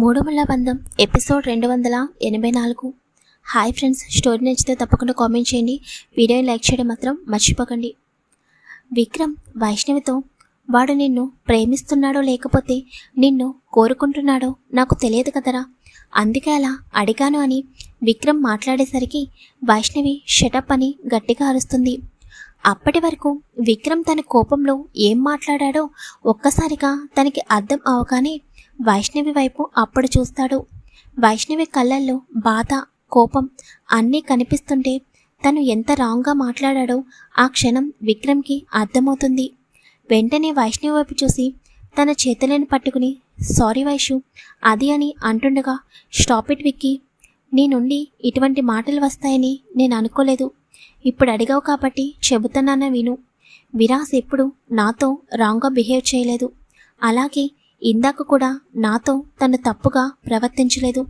మూడమల్ల బంధం ఎపిసోడ్ రెండు వందల ఎనభై నాలుగు. హాయ్ ఫ్రెండ్స్ స్టోరీ నచ్చితే తప్పకుండా కామెంట్ చేయండి. వీడియోని లైక్ చేయడం మాత్రం మర్చిపోకండి. విక్రమ్ వైష్ణవితో వాడు నిన్ను ప్రేమిస్తున్నాడో లేకపోతే నిన్ను కోరుకుంటున్నాడో నాకు తెలియదు కదరా. అందుకే అలా అడిగాను అని విక్రమ్ మాట్లాడేసరికి వైష్ణవి షటప్ అని గట్టిగా అరుస్తుంది. అప్పటి వరకు విక్రమ్ తన కోపంలో ఏం మాట్లాడాడో ఒక్కసారిగా తనకి అర్థం అవగానే వైష్ణవి వైపు అప్పుడు చూస్తాడు. వైష్ణవి కళ్ళల్లో బాధ కోపం అన్నీ కనిపిస్తుంటే తను ఎంత రాంగ్గా మాట్లాడాడో ఆ క్షణం విక్రమ్కి అర్థమవుతుంది. వెంటనే వైష్ణవి వైపు చూసి తన చేతులను పట్టుకుని సారీ వైషు అది అని అంటుండగా స్టాప్ ఇట్ విక్కి నీ నుండి ఇటువంటి మాటలు వస్తాయని నేను అనుకోలేదు. ఇప్పుడు అడిగావు కాబట్టి చెబుతున్నాన విను. విరాస్ ఎప్పుడు నాతో రాంగ్గా బిహేవ్ చేయలేదు. అలాగే ఇందాక కూడా నాతో తను తప్పుగా ప్రవర్తించలేదు.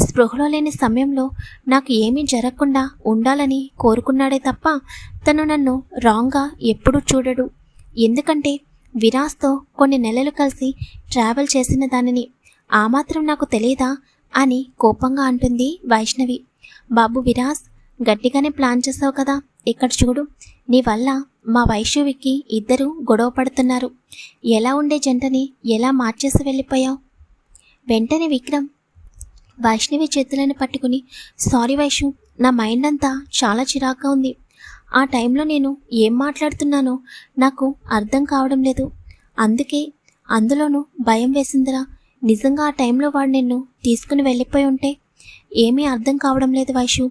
స్పృహలో లేని సమయంలో నాకు ఏమీ జరగకుండా ఉండాలని కోరుకున్నాడే తప్ప తను నన్ను రాంగ్గా ఎప్పుడూ చూడడు. ఎందుకంటే విరాస్తో కొన్ని నెలలు కలిసి ట్రావెల్ చేసిన దానిని ఆ మాత్రం నాకు తెలియదా అని కోపంగా అంటుంది వైష్ణవి. బాబు విరాస్ గట్టిగానే ప్లాన్ చేసావు కదా. ఇక్కడ చూడు నీ వల్ల మా వైష్ణవికి ఇద్దరు గొడవ పడుతున్నారు. ఎలా ఉండే జంటని ఎలా మార్చేసి వెళ్ళిపోయావు? వెంటనే విక్రమ్ వైష్ణవి చేతులను పట్టుకుని సారీ వైష్ణు నా మైండ్ అంతా చాలా చిరాగ్గా ఉంది. ఆ టైంలో నేను ఏం మాట్లాడుతున్నానో నాకు అర్థం కావడం లేదు. అందుకే అందులోనూ భయం వేసిందిరా. నిజంగా ఆ టైంలో వాడు నిన్ను తీసుకుని వెళ్ళిపోయి ఉంటే ఏమీ అర్థం కావడం లేదు వైషు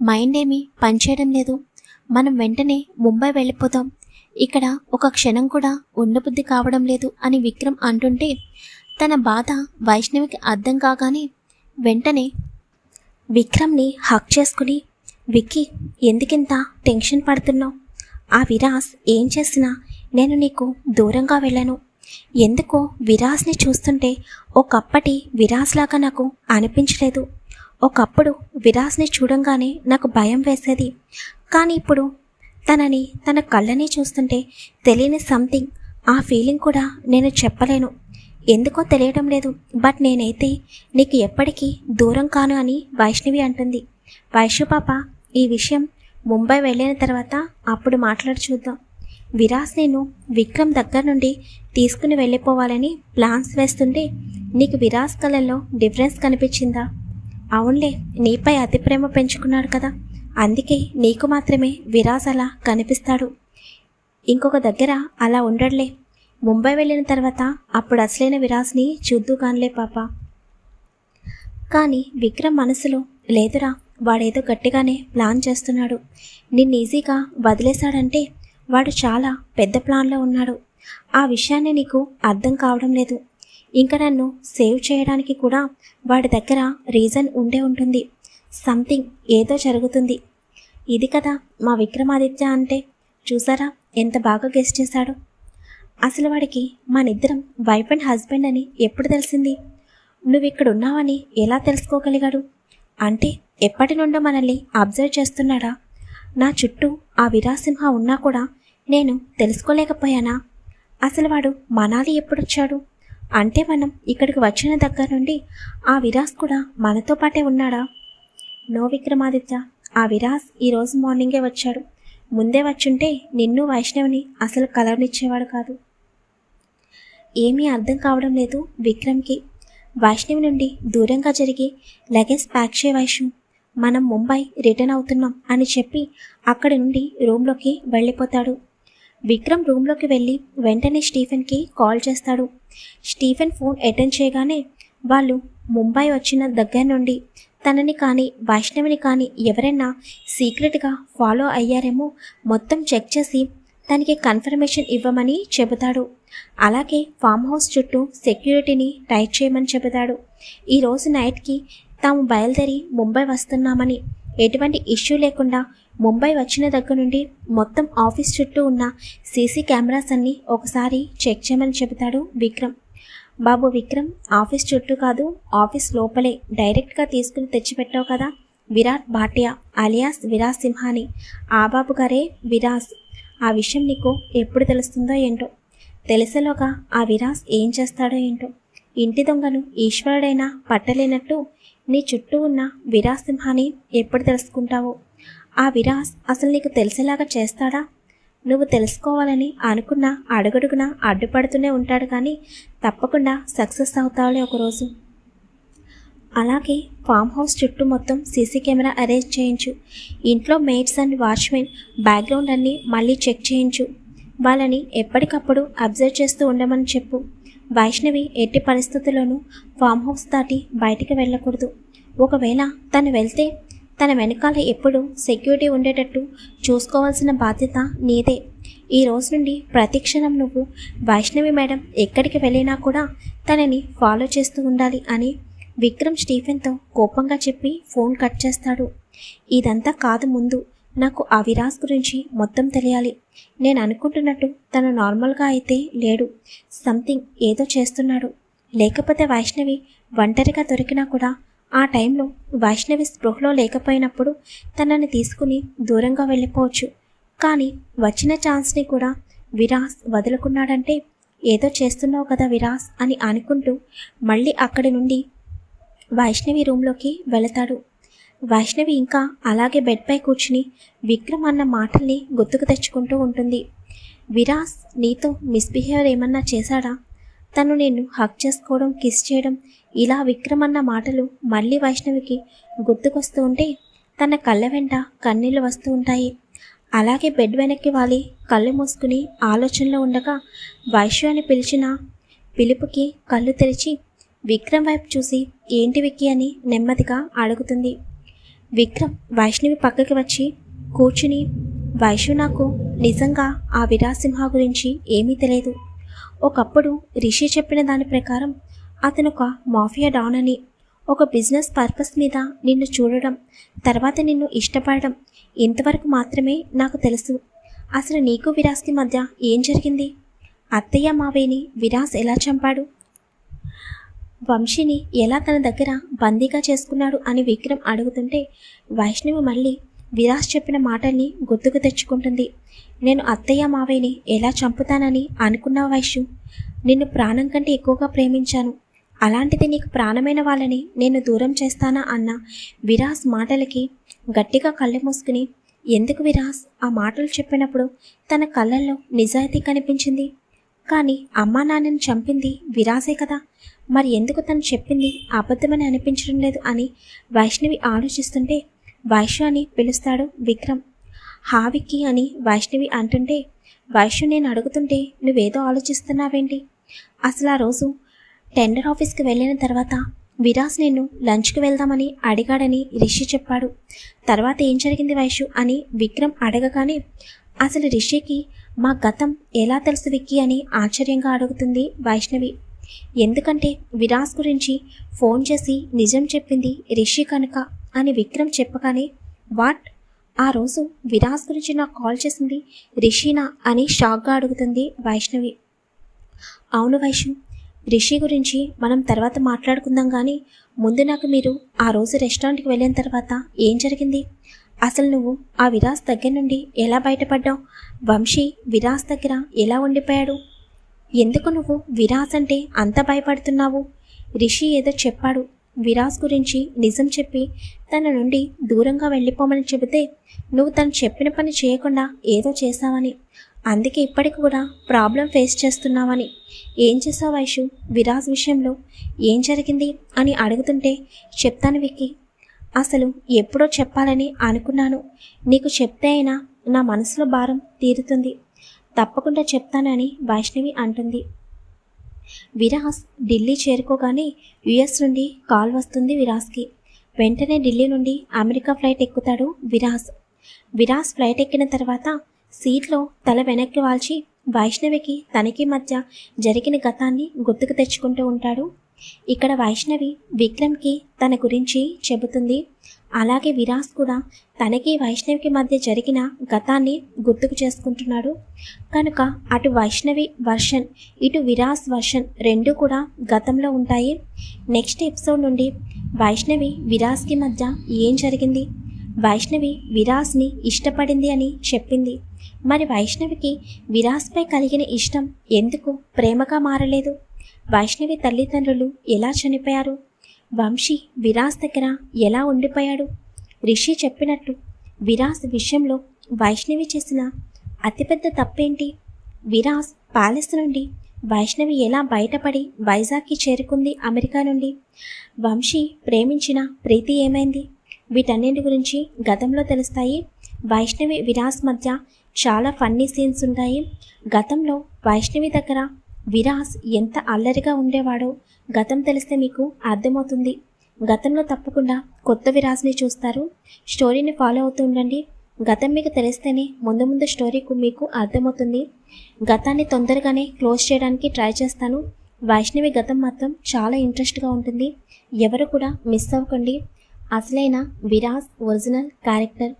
మైండ్ ఏమీ పనిచేయడం లేదు. మనం వెంటనే ముంబై వెళ్ళిపోతాం ఇక్కడ ఒక క్షణం కూడా ఉండబుద్ధి కావడం లేదు అని విక్రమ్ అంటుంటే తన బాధ వైష్ణవికి అర్థం కాగానే వెంటనే విక్రమ్ని హక్ చేసుకుని విక్కీ ఎందుకింత టెన్షన్ పడుతున్నావు? ఆ విరాస్ ఏం చేసినా నేను నీకు దూరంగా వెళ్ళాను. ఎందుకో విరాస్ని చూస్తుంటే ఒకప్పటి విరాస్లాగా నాకు అనిపించలేదు. ఒకప్పుడు విరాస్ని చూడంగానే నాకు భయం వేసేది. కానీ ఇప్పుడు తనని తన కళ్ళని చూస్తుంటే తెలియని సంథింగ్ ఆ ఫీలింగ్ కూడా నేను చెప్పలేను. ఎందుకో తెలియడం లేదు. బట్ నేనైతే నీకు ఎప్పటికీ దూరం కాను అని వైష్ణవి అంటుంది. వైష్ణు పాప ఈ విషయం ముంబై వెళ్ళిన తర్వాత అప్పుడు మాట్లాడి చూద్దాం. విరాస్ నేను విక్రమ్ దగ్గర నుండి తీసుకుని వెళ్ళిపోవాలని ప్లాన్స్ వేస్తుంటే నీకు విరాస్ కళల్లో డిఫరెన్స్ కనిపించిందా? అవునులే నీపై అతి ప్రేమ పెంచుకున్నాడు కదా. అందుకే నీకు మాత్రమే విరాస్ అలా కనిపిస్తాడు. ఇంకొక దగ్గర అలా ఉండడులే. ముంబై వెళ్ళిన తర్వాత అప్పుడు అసలైన విరాస్ని చూద్దు కానిలే పాప. కానీ విక్రమ్ మనసులో లేదురా వాడేదో గట్టిగానే ప్లాన్ చేస్తున్నాడు. నిన్ను ఈజీగా వదిలేశాడంటే వాడు చాలా పెద్ద ప్లాన్లో ఉన్నాడు. ఆ విషయాన్ని నీకు అర్థం కావడం లేదు. ఇంకా నన్ను సేవ్ చేయడానికి కూడా వాడి దగ్గర రీజన్ ఉండే ఉంటుంది. సంథింగ్ ఏదో జరుగుతుంది. ఇది కదా మా విక్రమాదిత్య అంటే. చూసారా ఎంత బాగా గెస్ట్ చేశాడు. అసలు వాడికి మనిద్దరం వైఫ్ అండ్ హస్బెండ్ అని ఎప్పుడు తెలిసింది. నువ్వు ఇక్కడ ఉన్నావని ఎలా తెలుసుకోగలిగాడు? అంటే ఎప్పటి నుండో మనల్ని అబ్జర్వ్ చేస్తున్నాడా? నా చుట్టూ ఆ విరాసింహ ఉన్నా కూడా నేను తెలుసుకోలేకపోయానా? అసలు వాడు మనాలి ఎప్పుడొచ్చాడు? అంటే మనం ఇక్కడికి వచ్చిన దగ్గర నుండి ఆ విరాస్ కూడా మనతో పాటే ఉన్నాడా? నో విక్రమాదిత్య ఆ విరాస్ ఈరోజు మార్నింగే వచ్చాడు. ముందే వచ్చుంటే నిన్ను వైష్ణవిని అసలు కలవనిచ్చేవాడు కాదు. ఏమీ అర్థం కావడం లేదు విక్రమ్కి. వైష్ణవి నుండి దూరంగా జరిగి లగేజ్ ప్యాక్ చే వైష్ణవ్ మనం ముంబై రిటర్న్ అవుతున్నాం అని చెప్పి అక్కడి నుండి రూమ్లోకి వెళ్ళిపోతాడు. విక్రమ్ రూమ్లోకి వెళ్ళి వెంటనే స్టీఫెన్కి కాల్ చేస్తాడు. స్టీఫెన్ ఫోన్ అటెండ్ చేయగానే వాళ్ళు ముంబై వచ్చిన దగ్గర నుండి తనని కానీ వైష్ణవిని కానీ ఎవరైనా సీక్రెట్గా ఫాలో అయ్యారేమో మొత్తం చెక్ చేసి తనకి కన్ఫర్మేషన్ ఇవ్వమని చెబుతాడు. అలాగే ఫామ్ హౌస్ చుట్టూ సెక్యూరిటీని టైట్ చేయమని చెబుతాడు. ఈరోజు నైట్కి తాము బయలుదేరి ముంబై వస్తున్నామని ఎటువంటి ఇష్యూ లేకుండా ముంబై వచ్చిన దగ్గర నుండి మొత్తం ఆఫీస్ చుట్టూ ఉన్న సీసీ కెమెరాస్ అన్నీ ఒకసారి చెక్ చేయమని చెబుతాడు విక్రమ్. బాబు విక్రమ్ ఆఫీస్ చుట్టూ కాదు ఆఫీస్ లోపలే డైరెక్ట్గా తీసుకుని తెచ్చిపెట్టావు కదా. విరాట్ భాటియా అలియాస్ విరాజ్ సింహాని. ఆ బాబు గారే విరాజ్ ఆ విషయం నీకు ఎప్పుడు తెలుస్తుందో ఏంటో? తెలిసేలోగా ఆ విరాజ్ ఏం చేస్తాడో ఏంటో? ఇంటి దొంగను ఈశ్వరుడైనా పట్టలేనట్టు నీ చుట్టూ ఉన్న విరాజ్ సింహాని ఎప్పుడు తెలుసుకుంటావో? ఆ విరాస్ అసలు నీకు తెలిసేలాగా చేస్తాడా? నువ్వు తెలుసుకోవాలని అనుకున్న అడుగడుగున అడ్డుపడుతూనే ఉంటాడు కానీ తప్పకుండా సక్సెస్ అవుతావులే ఒకరోజు. అలాగే ఫామ్ హౌస్ చుట్టూ మొత్తం సీసీ కెమెరా అరేంజ్ చేయించు. ఇంట్లో మేట్స్ అండ్ వాచ్మెన్ బ్యాక్గ్రౌండ్ అన్నీ మళ్ళీ చెక్ చేయించు. వాళ్ళని ఎప్పటికప్పుడు అబ్జర్వ్ చేస్తూ ఉండమని చెప్పు. వైష్ణవి ఎట్టి పరిస్థితుల్లోనూ ఫామ్ హౌస్ దాటి బయటికి వెళ్ళకూడదు. ఒకవేళ తను వెళ్తే తన వెనకాల ఎప్పుడు సెక్యూరిటీ ఉండేటట్టు చూసుకోవాల్సిన బాధ్యత నీదే. ఈ రోజు నుండి ప్రతి క్షణం నువ్వు వైష్ణవి మేడం ఎక్కడికి వెళ్ళినా కూడా తనని ఫాలో చేస్తూ ఉండాలి అని విక్రమ్ స్టీఫెన్తో కోపంగా చెప్పి ఫోన్ కట్ చేస్తాడు. ఇదంతా కాదు ముందు నాకు ఆ విరాస్ గురించి మొత్తం తెలియాలి. నేను అనుకుంటున్నట్టు తను నార్మల్గా అయితే లేడు. సంథింగ్ ఏదో చేస్తున్నాడు. లేకపోతే వైష్ణవి ఒంటరిగా దొరికినా కూడా ఆ టైంలో వైష్ణవి స్పృహలో లేకపోయినప్పుడు తనని తీసుకుని దూరంగా వెళ్ళిపోవచ్చు. కానీ వచ్చిన ఛాన్స్ని కూడా విరాస్ వదులుకున్నాడంటే ఏదో చేస్తున్నావు కదా విరాస్ అని అనుకుంటూ మళ్ళీ అక్కడి నుండి వైష్ణవి రూమ్లోకి వెళతాడు. వైష్ణవి ఇంకా అలాగే బెడ్పై కూర్చుని విక్రమ్ అన్న మాటల్ని గుర్తుకు తెచ్చుకుంటూ ఉంటుంది. విరాస్ నీతో మిస్బిహేవియర్ ఏమన్నా చేశాడా? తను నిన్ను హక్ చేసుకోవడం కిస్ చేయడం ఇలా విక్రమ్ అన్న మాటలు మళ్ళీ వైష్ణవికి గుర్తుకొస్తూ ఉంటే తన కళ్ళ వెంట కన్నీళ్ళు వస్తూ ఉంటాయి. అలాగే బెడ్ వెనక్కి వాలి కళ్ళు మూసుకుని ఆలోచనలో ఉండగా వైశ్వ అని పిలిచిన పిలుపుకి కళ్ళు తెరిచి విక్రమ్ వైపు చూసి ఏంటి విక్కి అని నెమ్మదిగా అడుగుతుంది. విక్రమ్ వైష్ణవి పక్కకి వచ్చి కూర్చుని వైష్ణవి నాకు నిజంగా ఆ విరాసింహ గురించి ఏమీ తెలియదు. ఒకప్పుడు రిషి చెప్పిన దాని ప్రకారం అతను ఒక మాఫియా డాన్ అని ఒక బిజినెస్ పర్పస్ మీద నిన్ను చూడడం తర్వాత నిన్ను ఇష్టపడడం ఇంతవరకు మాత్రమే నాకు తెలుసు. అసలు నీకు విరాస్కి మధ్య ఏం జరిగింది? అత్తయ్య మావేని విరాస్ ఎలా చంపాడు? వంశీని ఎలా తన దగ్గర బందీగా చేసుకున్నాడు అని విక్రమ్ అడుగుతుంటే వైష్ణవి మళ్ళీ విరాస్ చెప్పిన మాటల్ని గుర్తుకు తెచ్చుకుంటుంది. నేను అత్తయ్య మావయ్యని ఎలా చంపుతానని అనుకున్నావు వైశ్యు నిన్ను ప్రాణం కంటే ఎక్కువగా ప్రేమించాను. అలాంటిది నీకు ప్రాణమైన వాళ్ళని నేను దూరం చేస్తానా అన్న విరాస్ మాటలకి గట్టిగా కళ్ళు మూసుకుని ఎందుకు విరాస్? ఆ మాటలు చెప్పినప్పుడు తన కళ్ళల్లో నిజాయితీ కనిపించింది. కానీ అమ్మా నాన్నని చంపింది విరాసే కదా. మరి ఎందుకు తను చెప్పింది అబద్ధమని అనిపించడం లేదు అని వైష్ణవి ఆలోచిస్తుంటే వైష్ణు అని పిలుస్తాడు విక్రమ్. హావిక్కి అని వైష్ణవి అంటుంటే వైష్ణు నేను అడుగుతుంటే నువ్వేదో ఆలోచిస్తున్నావేంటి? అసలు ఆ రోజు టెండర్ ఆఫీస్కి వెళ్ళిన తర్వాత విరాస్ నేను లంచ్కి వెళ్దామని అడిగాడని రిషి చెప్పాడు. తర్వాత ఏం జరిగింది వైషు అని విక్రమ్ అడగగానే అసలు రిషికి మా గతం ఎలా తెలుసు విక్కి అని ఆశ్చర్యంగా అడుగుతుంది వైష్ణవి. ఎందుకంటే విరాస్ గురించి ఫోన్ చేసి నిజం చెప్పింది రిషి కనుక. అని విక్రమ్ చెప్పగానే వాట్? ఆ రోజు విరాస్ గురించి నాకు కాల్ చేసింది రిషీనా అని షాక్గా అడుగుతుంది వైష్ణవి. అవును వైష్ణవ్ రిషి గురించి మనం తర్వాత మాట్లాడుకుందాం కానీ ముందు నాకు మీరు ఆ రోజు రెస్టారెంట్కి వెళ్ళిన తర్వాత ఏం జరిగింది? అసలు నువ్వు ఆ విరాస్ దగ్గర నుండి ఎలా బయటపడ్డావు? వంశీ విరాస్ దగ్గర ఎలా ఉండిపోయాడు? ఎందుకు నువ్వు విరాస్ అంటే అంత భయపడుతున్నావు? రిషి ఏదో చెప్పాడు. విరాజ్ గురించి నిజం చెప్పి తన నుండి దూరంగా వెళ్ళిపోమని చెబితే నువ్వు తను చెప్పిన పని చేయకుండా ఏదో చేశావని అందుకే ఇప్పటికి కూడా ప్రాబ్లం ఫేస్ చేస్తున్నావని. ఏం చేసావు వైషు? విరాజ్ విషయంలో ఏం జరిగింది? అని అడుగుతుంటే చెప్తాను విక్కి. అసలు ఎప్పుడో చెప్పాలని అనుకున్నాను. నీకు చెప్తే అయినా నా మనసులో భారం తీరుతుంది. తప్పకుండా చెప్తానని వైష్ణవి అంటుంది. విరాస్ ఢిల్లీ చేరుకోగానే యుఎస్ నుండి కాల్ వస్తుంది విరాస్కి. వెంటనే ఢిల్లీ నుండి అమెరికా ఫ్లైట్ ఎక్కుతాడు విరాస్. విరాస్ ఫ్లైట్ ఎక్కిన తర్వాత సీట్లో తల వెనక్కి వాల్చి వైష్ణవికి తనకి మధ్య జరిగిన గతాన్ని గుర్తుకు తెచ్చుకుంటూ ఉంటాడు ఇక్కడ వైష్ణవి విక్రమ్కి తన గురించి చెబుతుంది. అలాగే విరాస్ కూడా తనకి వైష్ణవికి మధ్య జరిగిన గతాన్ని గుర్తుకు చేసుకుంటున్నాడు. కనుక అటు వైష్ణవి వర్షన్ ఇటు విరాస్ వర్షన్ రెండు కూడా గతంలో ఉంటాయి. నెక్స్ట్ ఎపిసోడ్ నుండి వైష్ణవి విరాస్కి మధ్య ఏం జరిగింది? వైష్ణవి విరాస్ని ఇష్టపడింది అని చెప్పింది. మరి వైష్ణవికి విరాస్పై కలిగిన ఇష్టం ఎందుకు ప్రేమగా మారలేదు? వైష్ణవి తల్లిదండ్రులు ఎలా చనిపోయారు? వంశీ విరాస్ దగ్గర ఎలా ఉండిపోయాడు? రిషి చెప్పినట్టు విరాస్ విషయంలో వైష్ణవి చేసిన అతిపెద్ద తప్పేంటి? విరాస్ ప్యాలెస్ నుండి వైష్ణవి ఎలా బయటపడి వైజాగ్కి చేరుకుంది అమెరికా నుండి? వంశీ ప్రేమించిన ప్రీతి ఏమైంది? వీటన్నింటి గురించి గతంలో తెలుస్తాయి. వైష్ణవి విరాస్ మధ్య చాలా ఫన్నీ సీన్స్ ఉంటాయి. గతంలో వైష్ణవి దగ్గర విరాస్ ఎంత అల్లరిగా ఉండేవాడో గతం తెలిస్తే మీకు అర్థమవుతుంది. గతంలో తప్పకుండా కొత్త విరాస్ని చూస్తారు. స్టోరీని ఫాలో అవుతూ ఉండండి. గతం మీకు తెలిస్తేనే ముందు ముందు స్టోరీకు మీకు అర్థమవుతుంది. గతాన్ని తొందరగానే క్లోజ్ చేయడానికి ట్రై చేస్తాను. వైష్ణవి గతం మాత్రం చాలా ఇంట్రెస్ట్గా ఉంటుంది. ఎవరు కూడా మిస్ అవ్వకండి. అసలైన విరాస్ ఒరిజినల్ క్యారెక్టర్.